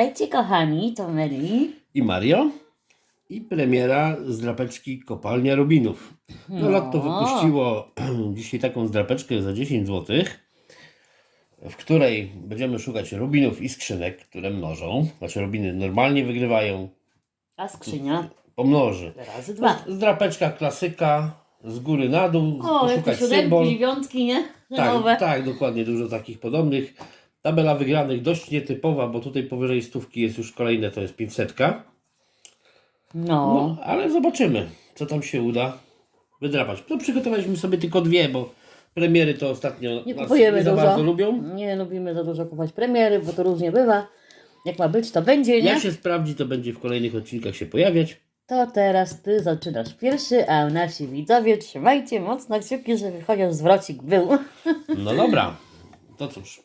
Witajcie kochani, to Meli. i Mario. I premiera zdrapeczki Kopalnia Rubinów. No, No. wypuściło dzisiaj taką zdrapeczkę za 10 zł, w której będziemy szukać rubinów i skrzynek, które mnożą. Znaczy rubiny normalnie wygrywają, A skrzynia pomnoży. razy dwa. Zdrapeczka klasyka, z góry na dół, O, jakie szukać siódemki, symbol. dziewiątki, nie? Tak, Nowe. tak, dokładnie, dużo takich podobnych. Tabela wygranych dość nietypowa, bo tutaj powyżej stówki jest już kolejne, to jest 500. No. No, ale zobaczymy, co tam się uda wydrapać. No, przygotowaliśmy sobie tylko dwie, bo premiery to ostatnio Nie nas kupujemy nie za dużo. bardzo lubią. Nie lubimy za dużo kupować premiery, bo to różnie bywa. Jak ma być, to będzie, nie? Jak się sprawdzi, to będzie w kolejnych odcinkach się pojawiać. To teraz ty zaczynasz pierwszy, a nasi widzowie trzymajcie mocno kciuki, żeby chociaż zwrocik był. No dobra, to cóż,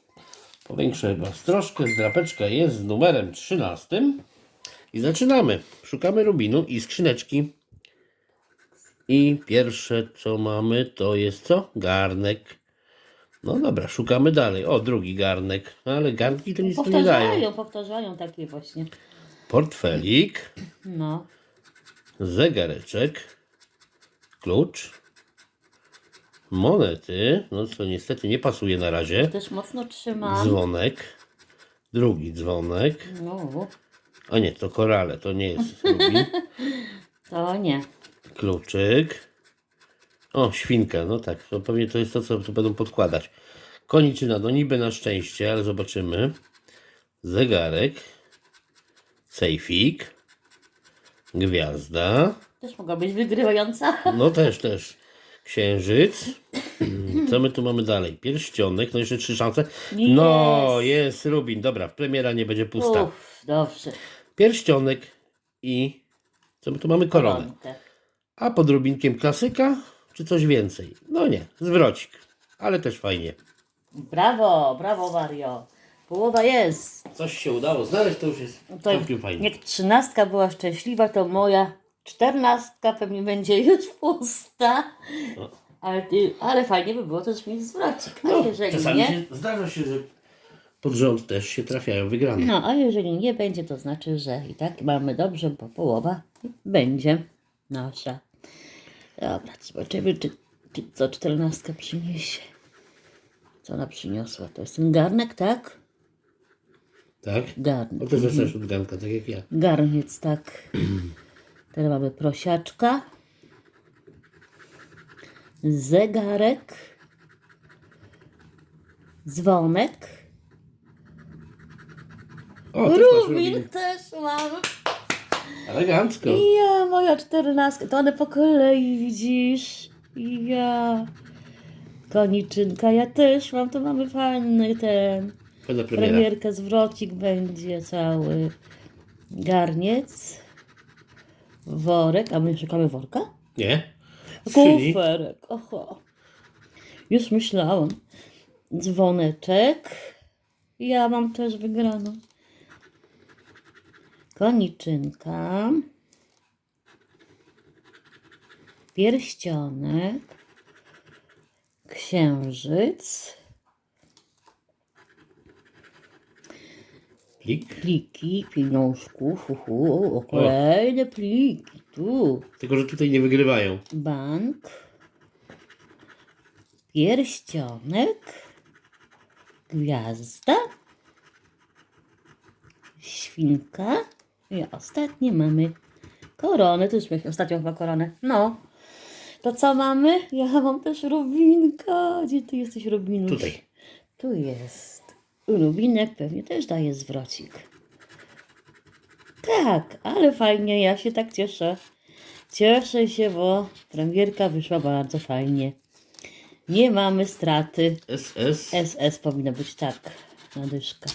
powiększę Was troszkę. Zdrapeczka jest z numerem 13 i zaczynamy. Szukamy rubinu i skrzyneczki. I pierwsze co mamy to jest co? Garnek. No dobra, szukamy dalej. O, drugi garnek. No, Ale garnki to nic tu nie dają. Powtarzają, powtarzają takie właśnie. Portfelik, No. zegareczek, klucz, monety, no co niestety nie pasuje na razie, Też mocno trzymam. dzwonek, drugi dzwonek, No, a nie, to korale, to nie jest rubin, to nie. kluczyk, o, świnka, no tak, to pewnie to jest to, co tu będą podkładać. Koniczyna, no niby na szczęście, ale zobaczymy. Zegarek, sejfik, gwiazda, Też mogła być wygrywająca. No też, też. Księżyc. Mm, Co my tu mamy dalej? Pierścionek, no jeszcze trzy szanse. No, jest Rubin. Dobra, premiera nie będzie pusta. Uff, dobrze. Pierścionek i co my tu mamy? Koronę. Koronkę. A pod Rubinkiem klasyka, czy coś więcej? No nie, zwrocik. Ale też fajnie. Brawo, brawo Mario. Połowa jest. Coś się udało znaleźć, to już jest To całkiem fajnie. jak trzynastka była szczęśliwa, to moja czternastka pewnie będzie już pusta. No. Ale, ty, ale fajnie by było też mieć zwrocik. A No, jeżeli czasami nie, się, zdarza się, że pod rząd też się trafiają wygrane. no a jeżeli nie będzie, to znaczy, że i tak mamy dobrze, bo połowa będzie nasza. Dobra, zobaczymy, czy, czy co czternastka przyniesie. Co ona przyniosła? To jest ten garnek, tak? Tak? Garnek. No to zaczynasz od ganka, tak jak ja. Garniec, tak. Teraz mamy prosiaczka. Zegarek. Dzwonek. O, też masz Rubin też mam. Elegancko. Ja, moja czternastka. To one po kolei widzisz. Ja. Koniczynka, ja też mam. To mamy fajny ten. Fajna premiera. Premierka, zwrocik będzie cały. Garniec. Worek. A my szukamy worka? Nie? Skrzyni. Kuferek. Oho. Już myślałam. Dzwoneczek. Ja mam też wygraną. Koniczynka. Pierścionek. Księżyc. Plik. Pliki pieniążków. Uhu, o, kolejne pliki. Tu. Tylko, że tutaj nie wygrywają. bank, pierścionek, gwiazda, świnka i ostatnie mamy koronę. Tu już mieliśmy ostatnią chyba koronę. No. To co mamy? Ja mam też Rubinka. Gdzie ty jesteś, Rubinuś? Tutaj. Tu jest. Rubinek pewnie też daje zwrocik. Tak, ale fajnie, ja się tak cieszę. Cieszę się, bo premierka wyszła bardzo fajnie. Nie mamy straty. SS. SS powinno być tak, na dyszkę.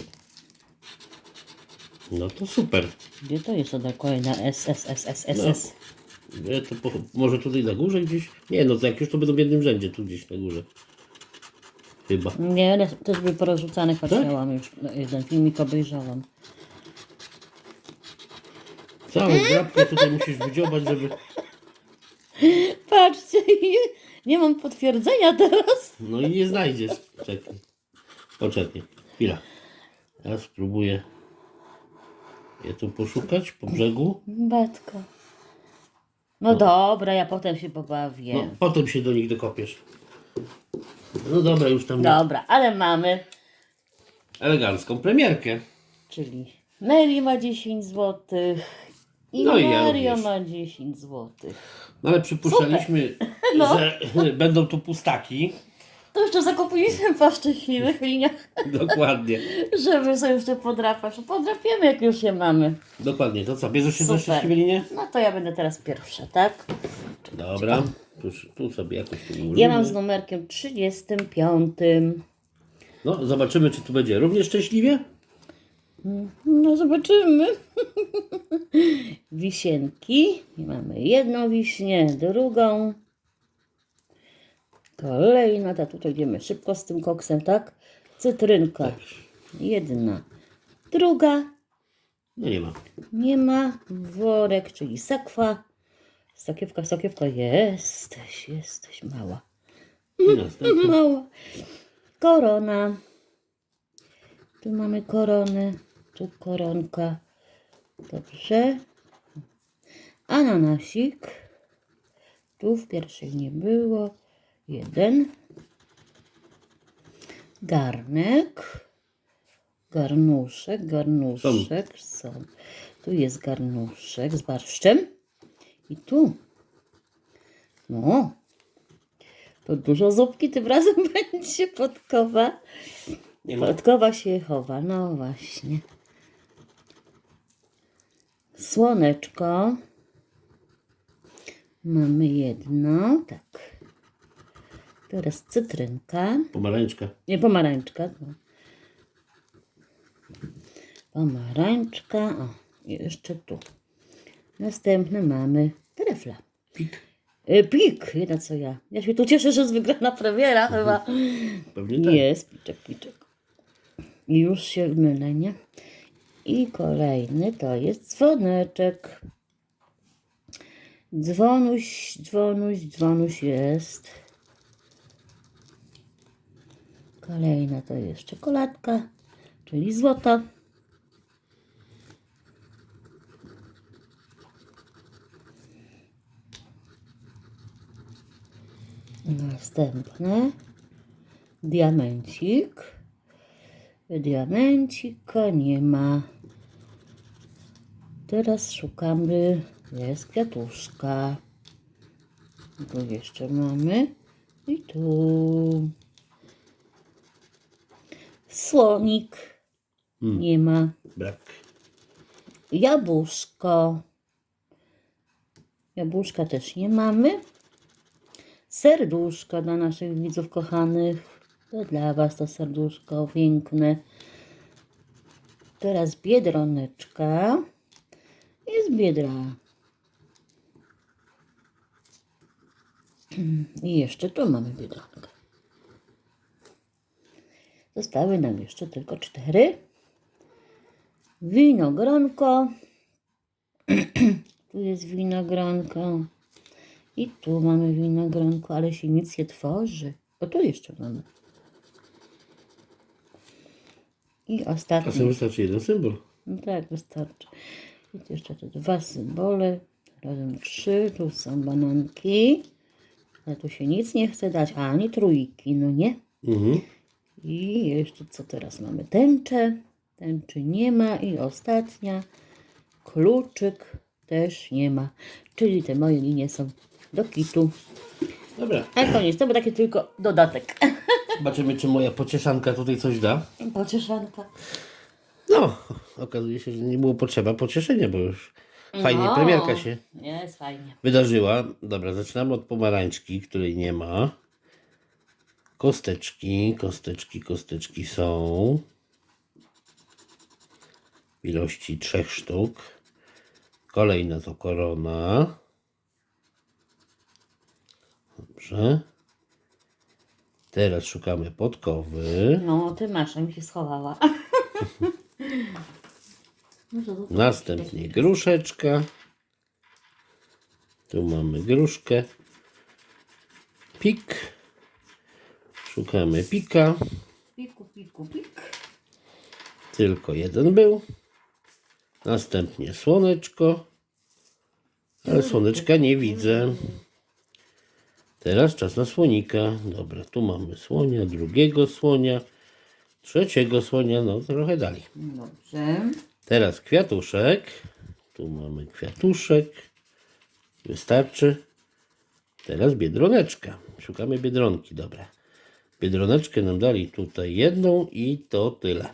No to super. Gdzie to jest ona kolejna SSSSSS? E, To po, może tutaj na górze gdzieś? Nie, no to jak już to będą w jednym rzędzie, tu gdzieś na górze. Chyba. Nie, one też były porozrzucane, patrzyłam już, no, jeden filmik obejrzałam. Całą grabkę tutaj musisz wydziobać, żeby... Patrzcie, nie mam potwierdzenia teraz. No i nie znajdziesz. Czekaj. Poczekaj. Chwila. Ja spróbuję. Je tu poszukać po brzegu. Batko. No dobra, ja potem się pobawię. No, potem się do nich dokopiesz. No dobra, już tam Dobra, ale mamy, elegancką premierkę. czyli Mary ma 10 zł i No i ja Mario również. ma 10 zł. No ale przypuszczaliśmy, No. że będą tu pustaki. To jeszcze zakupiliśmy po szczęśliwych liniach, Dokładnie. żeby sobie jeszcze podrapać. No, Podrapiemy, jak już je mamy. Dokładnie. To co, bierzesz się za Super. szczęśliwe linie? No to ja będę teraz pierwsza, tak? Dobra. Tu, tu sobie jakoś tu ułożymy. Ja mam z numerkiem 35. No, zobaczymy, czy tu będzie również szczęśliwie. No zobaczymy. Wisienki. I mamy jedną wiśnię, drugą. Kolejna, ta tutaj idziemy szybko z tym koksem, tak? Cytrynka. Jedna. Druga. No nie ma. Nie ma. Worek, czyli sakwa. Sakiewka, sakiewka. Jesteś, jesteś mała. I następny. Mała. Korona. Tu mamy koronę. Tu koronka. Dobrze. Ananasik. Tu w pierwszej nie było. Jeden. Garnek. Garnuszek, garnuszek. Są. Tu jest garnuszek z barszczem. I tu. No, to dużo zupki, tym razem będzie podkowa. Nie ma. Podkowa się chowa, no właśnie. Słoneczko. Mamy jedno, tak. Teraz cytrynka. Pomarańczka. Nie, pomarańczka. No. Pomarańczka. O, jeszcze tu. Następne mamy trefla. Pik. E, Pik, jedna co ja. Ja się tu cieszę, że jest wygrana premiera chyba. Pewnie tak. Jest, piczek, piczek. I już się mylę, nie? I kolejny to jest dzwoneczek. Dzwonuś, dzwonuś, dzwonuś jest. Kolejna to jest czekoladka, czyli złoto. Następne diamencik. Diamencika nie ma. Teraz szukamy. Jest kwiatuszka. Tu jeszcze mamy. I tu. Słonik. Hmm. Nie ma. Brak. Jabłuszko. Jabłuszka też nie mamy. Serduszko dla naszych widzów kochanych. To dla Was to serduszko piękne. Teraz biedroneczka. Jest biedra. I jeszcze tu mamy biedronkę. Zostały nam jeszcze tylko cztery. Winogronko. tu jest winogronko. I tu mamy winogronko, ale się nic nie tworzy. O tu jeszcze mamy. I Czasem ostatni. wystarczy jeden symbol. No tak, wystarczy. I tu jeszcze te dwa symbole. Razem trzy. Tu są bananki. Ale tu się nic nie chce dać. Ani trójki, no nie? Mhm. I jeszcze co teraz mamy? Tęczę. Tęczy nie ma. I ostatnia. Kluczyk też nie ma. Czyli te moje linie są do kitu. Dobra. A koniec. To był taki tylko dodatek. Zobaczymy, czy moja pocieszanka tutaj coś da. Pocieszanka. No, okazuje się, że nie było potrzeba pocieszenia, bo już fajnie No. premierka się Jest fajnie. wydarzyła. Dobra, zaczynamy od pomarańczki, której nie ma. Kosteczki, kosteczki, kosteczki są. W ilości trzech sztuk. Kolejna to korona. Dobrze. Teraz szukamy podkowy. No, ty masz, a mi się schowała. No Następnie gruszeczka. Tu mamy gruszkę. Pik. Szukamy pika. Piku, piku, pik. Tylko jeden był. Następnie słoneczko. Ale słoneczka nie widzę. Teraz czas na słonika. Dobra, tu mamy słonia, drugiego słonia, trzeciego słonia, no trochę dalej. Dobrze. Teraz kwiatuszek. Tu mamy kwiatuszek. Wystarczy. Teraz biedroneczka. Szukamy biedronki, dobra. Biedroneczkę nam dali tutaj jedną i to tyle.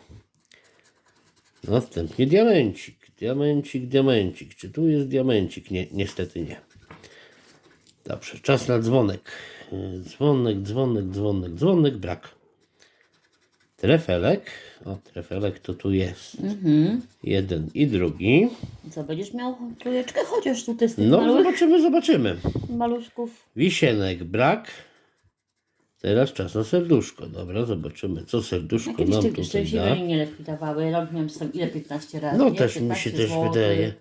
Następnie diamencik. Diamencik, diamencik. Czy tu jest diamencik? Nie, niestety nie. Dobrze, czas na dzwonek. Dzwonek, dzwonek, dzwonek, dzwonek, brak. Trefelek. O, trefelek to tu jest. Mhm. Jeden i drugi. Co, będziesz miał trójeczkę? Chociaż tutaj z tych No, maluch, zobaczymy, zobaczymy. maluszków. Wisienek brak. Teraz czas na serduszko. Dobra, zobaczymy, co serduszko nam tutaj szczęśliwe da. linie lepiej dawały. Robiłem ile 15 razy. No nie? też mi 15 się też wydaje.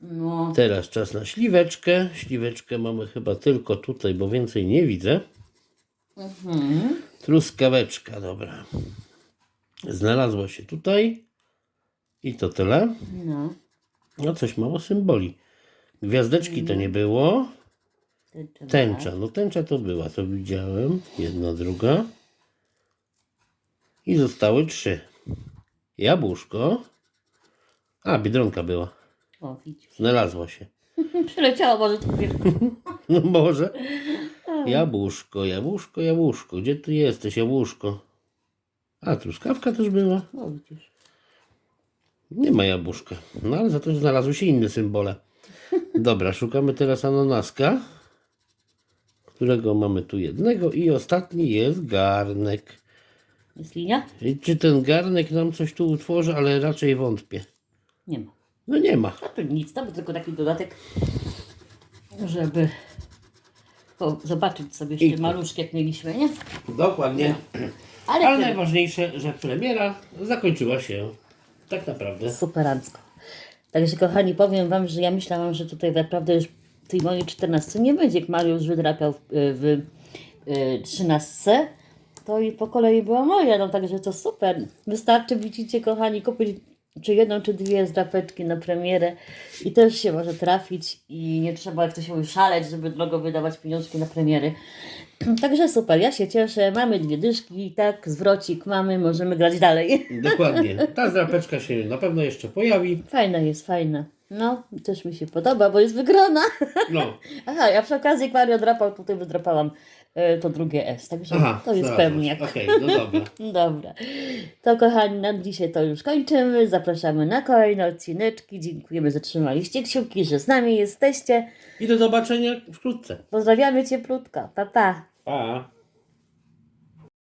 No, Teraz czas na śliweczkę. Śliweczkę mamy chyba tylko tutaj, bo więcej nie widzę. mhm. Truskaweczka, dobra. Znalazła się tutaj. I to tyle. no. No coś mało symboli. Gwiazdeczki to nie było. Tęcza. Tęcza, no tęcza to była, to widziałem. Jedna, druga. I zostały trzy. Jabłuszko. A, biedronka była. O, widzisz. Znalazła się. Przyleciało może tu. No może. Jabłuszko, jabłuszko, jabłuszko. Gdzie ty jesteś, jabłuszko? A, truskawka też była. O, widzisz. Nie ma jabłuszka. No ale za to znalazły się inne symbole. Dobra, szukamy teraz ananaska, którego mamy tu jednego i ostatni jest garnek. Jest linia? I czy ten garnek nam coś tu utworzy, ale raczej wątpię. Nie ma. No nie ma. A to nic, to był tylko taki dodatek, żeby po, zobaczyć sobie jeszcze maluszki, jak mieliśmy, nie? Dokładnie. Ale, Ale tyle. najważniejsze, że premiera zakończyła się tak naprawdę. superancko. Także kochani, powiem Wam, że ja myślałam, że tutaj naprawdę już tej mojej 14 nie będzie, jak Mariusz wydrapiał w, 13, to i po kolei była moja, no także to super. Wystarczy, widzicie kochani, kupić czy jedną, czy dwie zdrapeczki na premierę i też się może trafić i nie trzeba, jak to się mówi, szaleć, żeby drogo wydawać pieniążki na premiery. Także super, ja się cieszę, mamy dwie dyszki, tak, zwrocik mamy, możemy grać dalej. Dokładnie. Ta zdrapeczka się na pewno jeszcze pojawi. Fajna jest, fajna. No, też mi się podoba, bo jest wygrana. No. Aha, ja przy okazji jak Mario drapał, tutaj wydrapałam e, to drugie S, także Aha, to jest znalazłaś. pewniak. Okej, no dobra. Dobra. To kochani, na dzisiaj to już kończymy. Zapraszamy na kolejne odcineczki. Dziękujemy, że trzymaliście kciuki, że z nami jesteście. I do zobaczenia wkrótce. Pozdrawiamy cieplutko. Pa, pa. Pa.